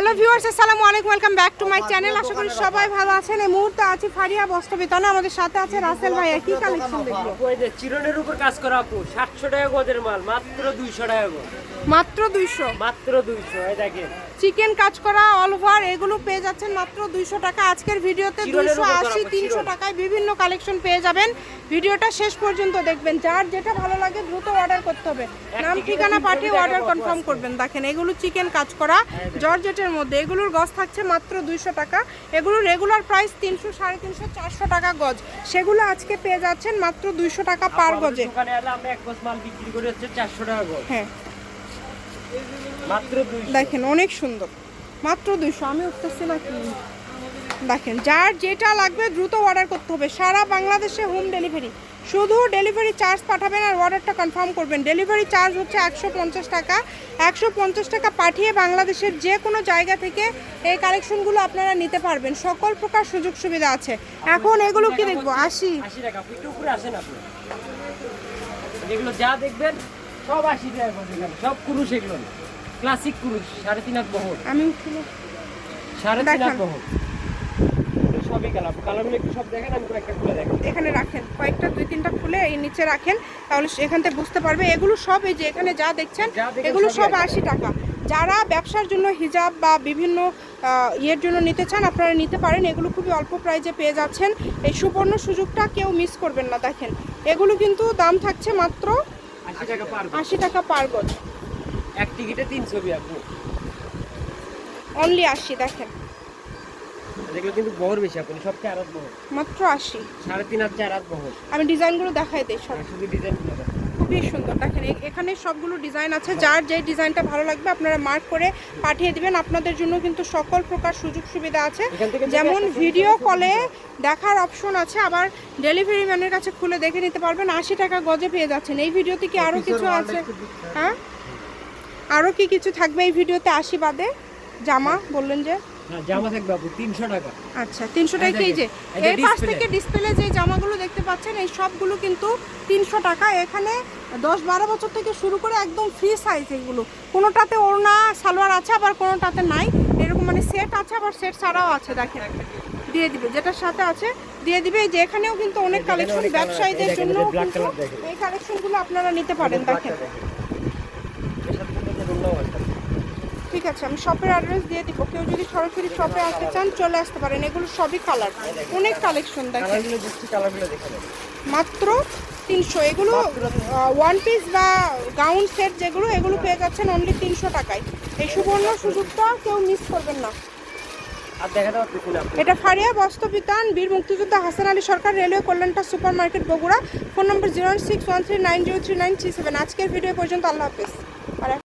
Hello viewers আসসালামু আলাইকুম welcome back to my channel. আশা করি সবাই ভালো আছেন। এই মুহূর্তে আছি ফারিয়া বস্ত্রবিতানে আমাদের সাথে আছে রাসেল ভাইয়া। কি কালেকশন দেখব এই যে চিরনের উপর কাজ করা আপু। সাতশো টাকা গজের মাল মাত্র দুইশো টাকা গজ। মাত্র দুইশো? মাত্র দুইশো এই দেখেন। চিকেন কাজ করা অল ওভার এগুলো পেয়ে যাচ্ছেন মাত্র দুইশো টাকা। আজকের ভিডিওতে চিরনের দুইশো উপর করা আশি হবে, তিনশো চিরন। টাকায় বিভিন্ন কালেকশন পেয়ে যাবেন। ভিডিওটা শেষ পর্যন্ত দেখবেন। যার যেটা ভালো লাগে দ্রুত অর্ডার করতে হবে। নাম ঠিকানা পাঠিয়ে অর্ডার কনফার্ম করবেন। দেখেন এগুলো চিকেন কাজ করা জর্জেটের মধ্যে। এগুলোর গজ থাকছে মাত্র দুইশো টাকা। এগুলো রেগুলার প্রাইস তিনশো সাড়ে তিনশো চারশো টাকা গজ। সেগুলো আজকে পেয়ে যাচ্ছেন মাত্র দুইশো টাকা পার গজ। হ্যাঁ। দেখেন অনেক সুন্দর। মাত্র দুইশো। আমি উঠতেছি না কি দেখেন যার যেটা লাগবে দ্রুত অর্ডার করতে হবে। সারা বাংলাদেশে হোম ডেলিভারি শুধু ডেলিভারি চার্জ পাঠাবেন আর অর্ডারটা কনফার্ম করবেন। ডেলিভারি চার্জ হচ্ছে একশো পঞ্চাশ টাকা। একশো পঞ্চাশ টাকা পাঠিয়ে বাংলাদেশের যে কোনো জায়গা থেকে এই কালেকশনগুলো আপনারা নিতে পারবেন। সকল প্রকার সুযোগ সুবিধা আছে। এখন এগুলো কি দেখব? আশি। এগুলো যা দেখবেন সব আশি টাকা সব কুরুশ এগুলো ক্লাসিক কুরুশ সাড়ে তিন বহর আমি সাড়ে তিন বহর কালার কালারগুলো একটু সব দেখেন আমি কয়েকটা খুলে দেখেন এখানে রাখেন কয়েকটা দুই তিনটা খুলে এই নিচে রাখেন তাহলে এখান থেকে বুঝতে পারবে। এগুলো সব এই যে এখানে যা দেখছেন এগুলো সব আশি টাকা। যারা ব্যবসার জন্য হিজাব বা বিভিন্ন ইয়ের জন্য নিতে চান আপনারা নিতে পারেন। এগুলো খুবই অল্প প্রাইজে পেয়ে যাচ্ছেন। এই সুবর্ণ সুযোগটা কেউ মিস করবেন না দেখেন। এগুলো কিন্তু দাম থাকছে মাত্র আশি টাকা পার গজ। এক টিকিটে তিন ছবি আপু অনলি আশি দেখেন। এগুলো কিন্তু বহর বেশি আপনি সব চার বহর। মাত্র আশি। সাড়ে তিন হাত চার বহর। আমি ডিজাইনগুলো দেখাই দিই সব। শুধু ডিজাইন খুবই সুন্দর দেখেন এখানে সবগুলো ডিজাইন আছে যার যে ডিজাইনটা ভালো লাগবে আপনারা মার্ক করে পাঠিয়ে দিবেন। আপনাদের জন্য কিন্তু সকল প্রকার সুযোগ সুবিধা আছে। যেমন ভিডিও কলে দেখার অপশন আছে আবার ডেলিভারি ম্যানের কাছে খুলে দেখে নিতে পারবেন। আশি টাকা গজে পেয়ে যাচ্ছেন। এই ভিডিওতে কি আরও কিছু আছে? হ্যাঁ? আরও কি কিছু থাকবে এই ভিডিওতে? আশি বাদে? জামা বললেন যে? হ্যাঁ জামা থাকবে আপু তিনশো টাকা। আচ্ছা তিনশো এই টাকা এই যে এর পাশ থেকে ডিসপ্লে যে জামাগুলো দেখতে পাচ্ছেন এই সবগুলো কিন্তু তিনশো টাকা। এখানে বছর থেকে শুরু করে একদম ফ্রি সাইজ এগুলো। কোনোটাতে ওড়না সালোয়ার আছে আবার কোনোটাতে নাই। এরকম মানে সেট আছে আবার সেট ছাড়াও আছে দেখেন। দিয়ে দিবে যেটার সাথে আছে দিয়ে দিবে। এই যে এখানেও কিন্তু অনেক কালেকশন। ব্যবসায়ীদের জন্য। এই কালেকশনগুলো আপনারা নিতে পারেন দেখেন এর সাথে কিন্তু যে রোলটাও আছে। ঠিক আছে আমি শপের অ্যাড্রেস দিয়ে দিব। কেউ যদি সরাসরি শপে আসতে চান চলে আসতে পারেন। এগুলো সবই কালার অনেক কালেকশন দেখেন। মাত্র তিনশো। এগুলো ওয়ান পিস বা গাউন সেট যেগুলো এগুলো পেয়ে যাচ্ছেন অনলি তিনশো টাকায়। এই সুবর্ণ সুযোগটা কেউ মিস করবেন না। এটা ফারিয়া বস্তবিতান বীর মুক্তিযোদ্ধা Hasan Ali Sarkar railway কল্যাণটা super market Bogura. Phone number zero six one three nine zero three nine three seven আজকের ভিডিও পর্যন্ত আল্লাহ হাফেজ। আর